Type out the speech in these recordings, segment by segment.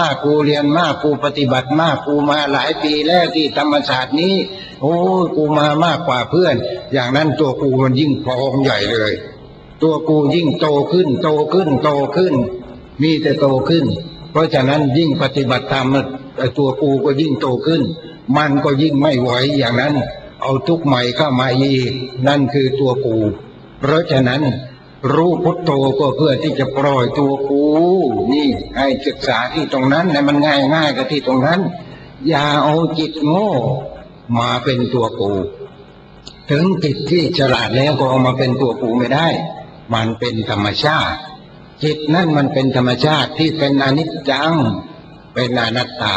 มากกูเรียนมากกูปฏิบัติมากกูมาหลายปีแล้วที่ธรรมศาสตร์นี้ โอ้กูมามากกว่าเพื่อน อย่างนั้นตัวกูมันยิ่งพองใหญ่เลย ตัวกูยิ่งโตขึ้น โตขึ้น โตขึ้น มีแต่โตขึ้น เพราะฉะนั้นยิ่งปฏิบัติธรรมตัวกูก็ยิ่งโตขึ้น มันก็ยิ่งไม่ไหวอย่างนั้น เอาทุกใหม่เข้ามาอีกนั่นคือตัวกู เพราะฉะนั้น รู้พุทโธก็เพื่อที่จะปล่อยตัวกู นี่ให้ศึกษาที่ตรงนั้นให้มันง่ายง่ายๆก็ที่ตรงนั้น อย่าเอาจิตโง่มาเป็นตัวกู ถึงจิตที่ฉลาดแล้วก็เอามาเป็นตัวกูไม่ได้ มันเป็นธรรมชาติ จิตนั่นมันเป็นธรรมชาติที่เป็นอนิจจัง เป็นอนัตตา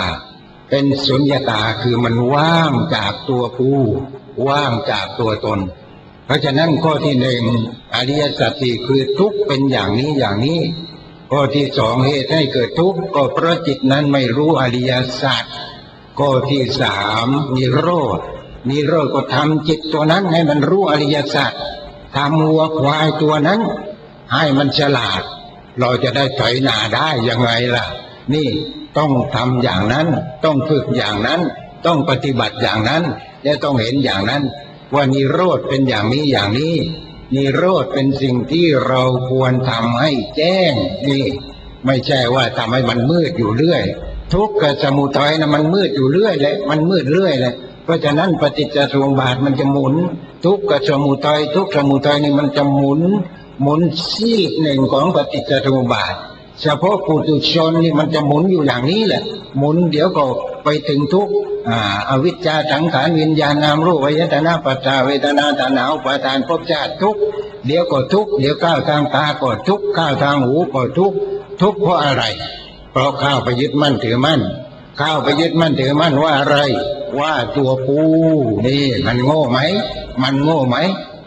เป็นสุญญตาคือมันว่างจากตัวกู ว่างจากตัวตน เพราะฉะนั้นข้อที่หนึ่งอริยสัจสี่คือทุกข์เป็นอย่างนี้อย่างนี้ ข้อที่สองเหตุให้เกิดทุกข์ก็เพราะจิตนั้นไม่รู้อริยสัจข้อที่สามนิโรธนิโรธก็ทำจิตตัวนั้นให้มันรู้อริยสัจทำวัวควายตัวนั้น ให้มันฉลาด เราจะได้ถอยหนาได้ยังไงล่ะ นี่ต้องทำอย่างนั้น ต้องฝึกอย่างนั้น ต้องปฏิบัติอย่างนั้น และต้องเห็นอย่างนั้น ว่านิโรธเป็นอย่างนี้อย่างนี้นิโรธเป็นสิ่งที่เราควรทำให้แจ้งนี่ ไม่ใช่ว่าทำให้มันมืดอยู่เรื่อย ทุกข์กับสมุทัยนะมันมืดอยู่เรื่อยเลยมันมืดเรื่อยเลยเพราะฉะนั้นปฏิจจสมุปบาทมันจะหมุน ทุกข์กับสมุทัยทุกข์สมุทัยนี่มันจะหมุน หมุนซีกหนึ่งของปฏิจจสมุปบาท เฉพาะปุถุชนนี่มันจะหมุนอยู่อย่างนี้แหละ หมุนเดี๋ยวก็ไปถึงทุกอาวิชชาสังขารวิญญาณนามรูปวิญญาณปัจจาเวทนาตาหนาวปาทานภพชาติทุกเดี๋ยวก็ทุกเดี๋ยวก้าวทางตาก็ทุกข์ก้าวทางหูก็ทุกทุกเพราะอะไร เพราะข้าวไปยึดมั่นถือมั่นข้าวไปยึดมั่นถือมั่นว่าอะไร ว่าตัวกูนี่มันโง่ไหม มันโง่ไหม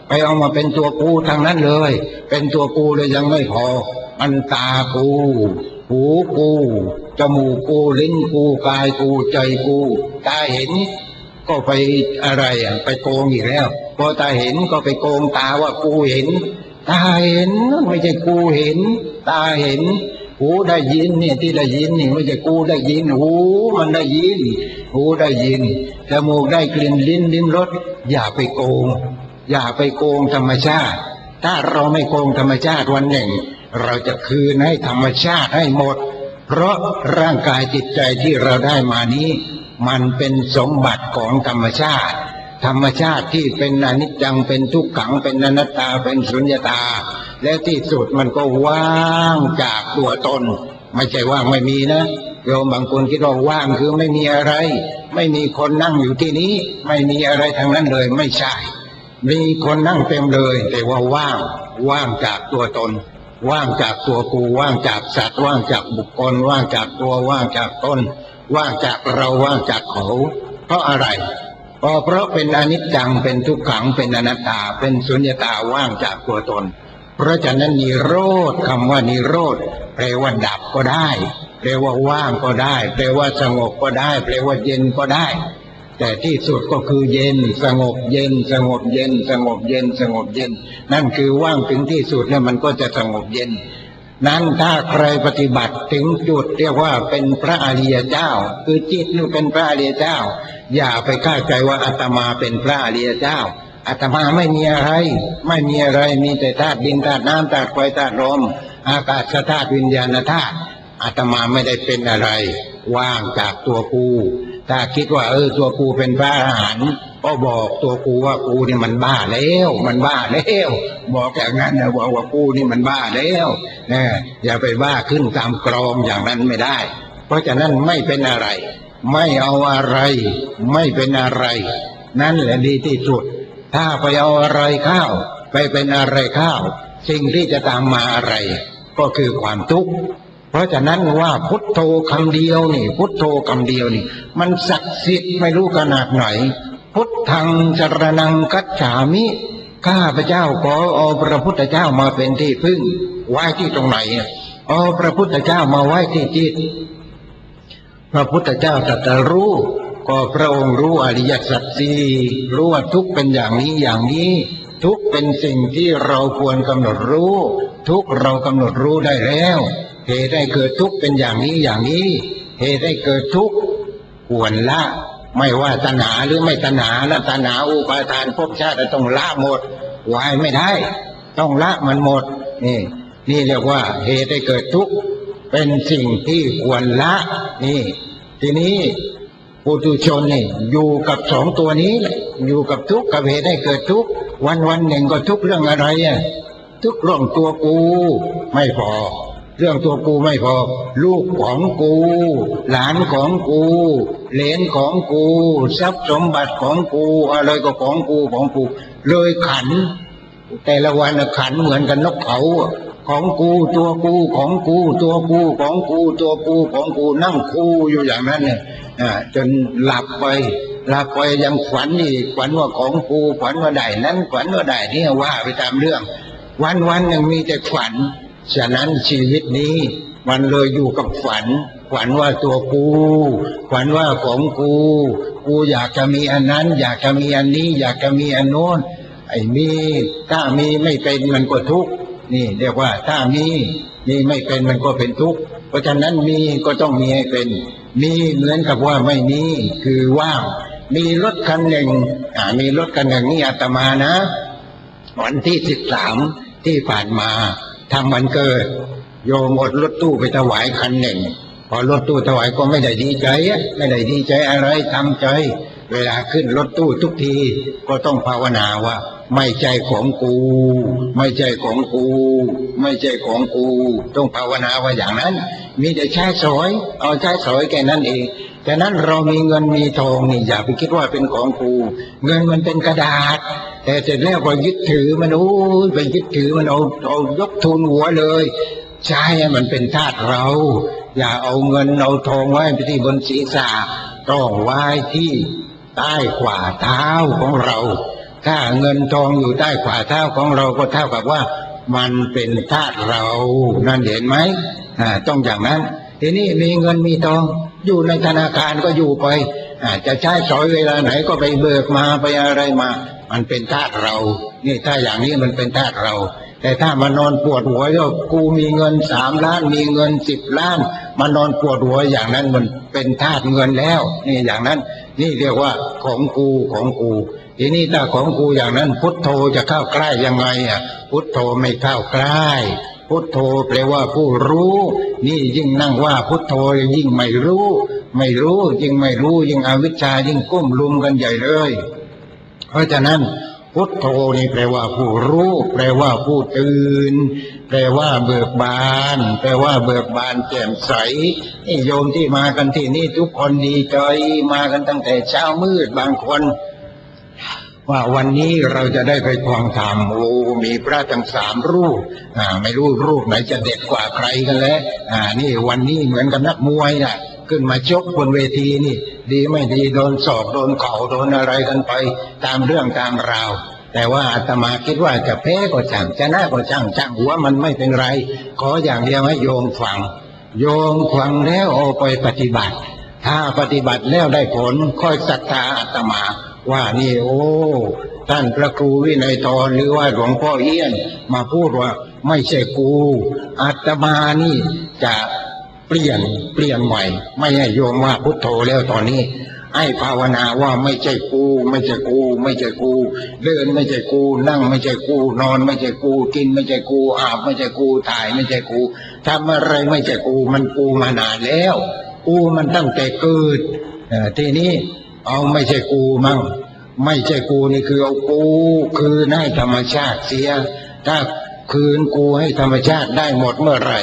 ไปเอามาเป็นตัวกูทางนั้นเลย เป็นตัวกูเลยยังไม่พอ มันตากู หูกู จมูกกูลิ้นกูกายกูใจกูตาเห็น ก็ไปอะไรอะไปโกงอีกแล้วพอตาเห็นก็ไปโกงตาว่ากูเห็น ตาเห็นไม่ใช่กูเห็น ตาเห็น หูได้ยินเนี่ยที่ได้ยินนี่ไม่ใช่กูได้ยิน หูมันได้ยิน หูได้ยินจมูกได้กลิ่นลิ้นลิ้นรสอย่าไปโกง อย่าไปโกงธรรมชาติ ถ้าเราไม่โกงธรรมชาติวันหนึ่ง เราจะคืนให้ธรรมชาติให้หมด เพราะร่างกายจิตใจที่เราได้มานี้ มันเป็นสมบัติของธรรมชาติ ธรรมชาติที่เป็นอนิจจังเป็นทุกขังเป็นอนัตตาเป็นสุญญตา และที่สุดมันก็ว่างจากตัวตน ไม่ใช่ว่างไม่มีนะโยมบางคนคิดว่าว่างคือไม่มีอะไร ไม่มีคนนั่งอยู่ที่นี้ ไม่มีอะไรทั้งนั้นเลยไม่ใช่ มีคนนั่งเต็มเลย แต่ว่าว่าง ว่างจากตัวตน ว่างจากตัวกูว่างจากสัตว์ ว่างจากบุคคล ว่างจากตัวว่างจากตนว่างจากเราว่างจากเขา เพราะอะไรก็เพราะเป็นอนิจจังเป็นทุกขังเป็นอนัตตา เป็นสุญญตาว่างจากตัวตน เพราะฉะนั้นนิโรธคำว่านิโรธแปลว่าดับก็ได้แปลว่าว่างก็ได้แปลว่าสงบก็ได้แปลว่าเย็นก็ได้ แต่ที่สุดก็คือเย็นสงบเย็น สงบเย็น สงบเย็น สงบเย็น นั่นคือว่างถึงที่สุดแล้วมันก็จะสงบเย็น นั้นถ้าใครปฏิบัติถึงจุดเรียกว่าเป็นพระอริยเจ้า คือจิตนี่เป็นพระอริยเจ้า อย่าไปคาดใจว่าอาตมาเป็นพระอริยเจ้าอาตมาไม่มีอะไร ไม่มีอะไรมีแต่ธาตุดินธาตุน้ำธาตุไฟธาตุลมอากาศธาตุวิญญาณธาตุอาตมาไม่ได้เป็นอะไร ว่างจากตัวกู ถ้าคิดว่า เออ ตัวกูเป็นพระอรหันต์ก็บอกตัวกูว่ากูนี่มันบ้าแล้ว มันบ้าแล้ว บอกอย่างนั้นนะบอกว่ากูนี่มันบ้าแล้วนะอย่าไปบ้าขึ้นตามกรองอย่างนั้นไม่ได้ เพราะฉะนั้นไม่เป็นอะไร ไม่เอาอะไร ไม่เป็นอะไร นั่นแหละดีที่สุด ถ้าไปเอาอะไรข้าว ไปเป็นอะไรข้าว สิ่งที่จะตามมาอะไร ก็คือความทุกข์ เพราะฉะนั้นว่าพุทโธคำเดียวนี่ พุทโธคำเดียวนี่ มันศักดิ์สิทธิ์ไม่รู้ขนาดไหน พุทธังจรนังกัจฉามิข้าพระเจ้าขอเอาพระพุทธเจ้ามาเป็นที่พึ่ง ไว้ที่ตรงไหนเอาพระพุทธเจ้ามาไว้ที่จิตพระพุทธเจ้าตรัสรู้ก็พระองค์รู้อริยสัจสี่รู้ว่าทุกเป็นอย่างนี้อย่างนี้ ทุกเป็นสิ่งที่เราควรกำหนดรู้ ทุกเรากำหนดรู้ได้แล้ว เหตุให้เกิดทุกข์เป็นอย่างนี้อย่างนี้ เหตุให้เกิดทุกข์ควรละ ไม่ว่าตัณหาหรือไม่ตัณหาและตัณหาอุปาทานภพชาติต้องละหมดวายไม่ได้ ต้องละมันหมด นี่ นี่เรียกว่า เหตุให้เกิดทุกข์เป็นสิ่งที่ควรละ นี่ ทีนี้ปุถุชนนี่อยู่กับสองตัวนี้แหละอยู่กับทุกข์กับเหตุให้เกิดทุกข์วันวันหนึ่งก็ทุกข์เรื่องอะไรอะทุกข์เรื่องตัวกู ไม่พอ เรื่องตัวกูไม่พอ ลูกของกู หลานของกู เหลนของกู ทรัพย์สมบัติของกู อะไรก็ของกูของกู เลยขัน แต่ละวันขันเหมือนกันนกเขาของกูตัวกูของกู ตัวกูของกู ตัวกูของกูนั่งคูอยู่อย่างนั้นเนี่ยอ่าจนหลับไปหลับไปยังฝันอีกฝันว่าของกูฝันว่าได้นั้นฝันว่าได้นี่ว่าไปตามเรื่อง วันวันหนึ่งมีแต่ฝัน ฉะนั้นชีวิตนี้มันเลยอยู่กับฝัน ฝันว่าตัวกู ฝันว่าของกู กูอยากจะมีอันนั้น อยากจะมีอันนี้ อยากจะมีอันโน้น ไอ้มีถ้ามีไม่เป็นมันก็ทุกข์นี่เรียกว่าถ้ามีมีไม่เป็นมันก็เป็นทุกข์เพราะฉะนั้นมีก็ต้องมีให้เป็น มีเหมือนกับว่าไม่มีคือว่างมีรถคันหนึ่งอ่ามีรถคันหนึ่งนี่อาตมานะ วันที่สิบสามที่ผ่านมา ทำวันเกิด โยมอดรถตู้ไปถวายคันหนึ่ง พอรถตู้ถวายก็ไม่ได้ดีใจไม่ได้ดีใจอะไรทำใจ เวลาขึ้นรถตู้ทุกที ก็ต้องภาวนาว่า ไม่ใช่ของกู ไม่ใช่ของกู ไม่ใช่ของกู ต้องภาวนาว่าอย่างนั้น มีแต่ใช้สอย เอาใช้สอยแค่นั้นเองฉะนั้นเรามีเงินมีทองนี่อย่าไปคิดว่าเป็นของกู เงินมันเป็นกระดาษ แต่เสร็จแล้วก็ยึดถือมันโอ้ยไปยึดถือมันเอาเอายกทุนหัวเลย ใช่ให้มันเป็นทาสเรา อย่าเอาเงินเอาทองไว้ที่บนศีรษะต้องไว้ที่ใต้ขวาเท้าของเรา ถ้าเงินทองอยู่ใต้ขวาเท้าของเราก็เท่ากับว่ามันเป็นทาสเรานั่นเห็นไหมอ่าต้องอย่างนั้น ทีนี้มีเงินมีทอง อยู่ในธนาคารก็อยู่ไปอาจะใช้สอยเวลาไหนก็ไปเบิกมาไปอะไรมา มันเป็นทาสเรา นี่ถ้าอย่างนี้มันเป็นทาสเรา แต่ถ้ามานอนปวดหัวก็กูมีเงินสามล้าน มีเงินสิบล้านมานอนปวดหัวอย่างนั้นมันเป็นทาสเงินแล้ว นี่อย่างนั้น นี่เรียกว่าของกูของกูทีนี้ถ้าของกูอย่างนั้น พุทโธจะเข้าใกล้ยังไงอะ พุทโธไม่เข้าใกล้พุทโธแปลว่าผู้รู้ นี่ยิ่งนั่งว่าพุทโธยิ่งไม่รู้ ไม่รู้ยิ่งไม่รู้ยิ่งอวิชชายิ่งก้มลุมกันใหญ่เลย เพราะฉะนั้นพุทโธนี่แปลว่าผู้รู้ แปลว่าผู้ตื่น แปลว่าเบิกบาน แปลว่าเบิกบานแจ่มใสนี่โยมที่มากันที่นี่ทุกคนดีใจมากันตั้งแต่เช้ามืดบางคน ว่าวันนี้เราจะได้ไปทวงธรรมโอ้มีพระทั้งสามรูปอ่าไม่รู้รูปไหนจะเด็ดกว่าใครกันแล้วอ่า นี่วันนี้เหมือนกับนักมวยน่ะ ขึ้นมาชกบนเวทีนี่ ดีไม่ดีโดนศอกโดนเข่าโดนอะไรกันไป ตามเรื่องตามราว แต่ว่าอาตมาคิดว่าจะแพ้ก็ช่างชนะก็ช่างช่างหัวมันไม่เป็นไร ขออย่างเดียวให้โยมฟัง โยมฟังแล้วเอาไปปฏิบัติ ถ้าปฏิบัติแล้วได้ผลค่อยศรัทธาอาตมา ว่านี่โอ้ท่านพระครูวินัยทรหรือว่าหลวงพ่อเอี้ยนมาพูดว่าไม่ใช่กูอาตมานี่จะ เปลี่ยนเปลี่ยนใหม่ ไม่ให้โยมว่าพุทโธแล้วตอนนี้ให้ภาวนาว่าไม่ใช่กู ไม่ใช่กู ไม่ใช่กู เดินไม่ใช่กู นั่งไม่ใช่กู นอนไม่ใช่กู กินไม่ใช่กู อาบไม่ใช่กูถ่ายไม่ใช่กูทำอะไรไม่ใช่กูมันกูมานานแล้ว กูมันตั้งแต่เกิดทีนี้เอาไม่ใช่กูมั่ง ไม่ใช่กูนี่คือเอากู คืนให้ธรรมชาติเสีย ถ้าคืนกูให้ธรรมชาติได้หมดเมื่อไหร่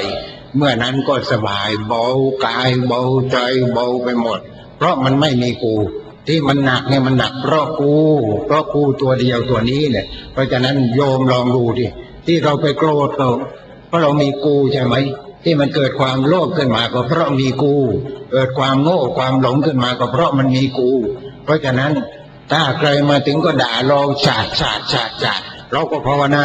เมื่อนั้นก็สบายเบากายเบาใจเบาไปหมด เพราะมันไม่มีกู ที่มันหนักเนี่ยมันหนักเพราะกู เพราะกูตัวเดียวตัวนี้เนี่ย เพราะฉะนั้นโยมลองดูดิที่เราไปโกรธเขาเพราะเรามีกูใช่ไหมที่มันเกิดความโลภขึ้นมาก็เพราะมีกู เกิดความโง่ความหลงขึ้นมาก็เพราะมันมีกู เพราะฉะนั้นถ้าใครมาถึงก็ด่าเราฉาดฉาดฉาดฉาดเราก็ภาวนา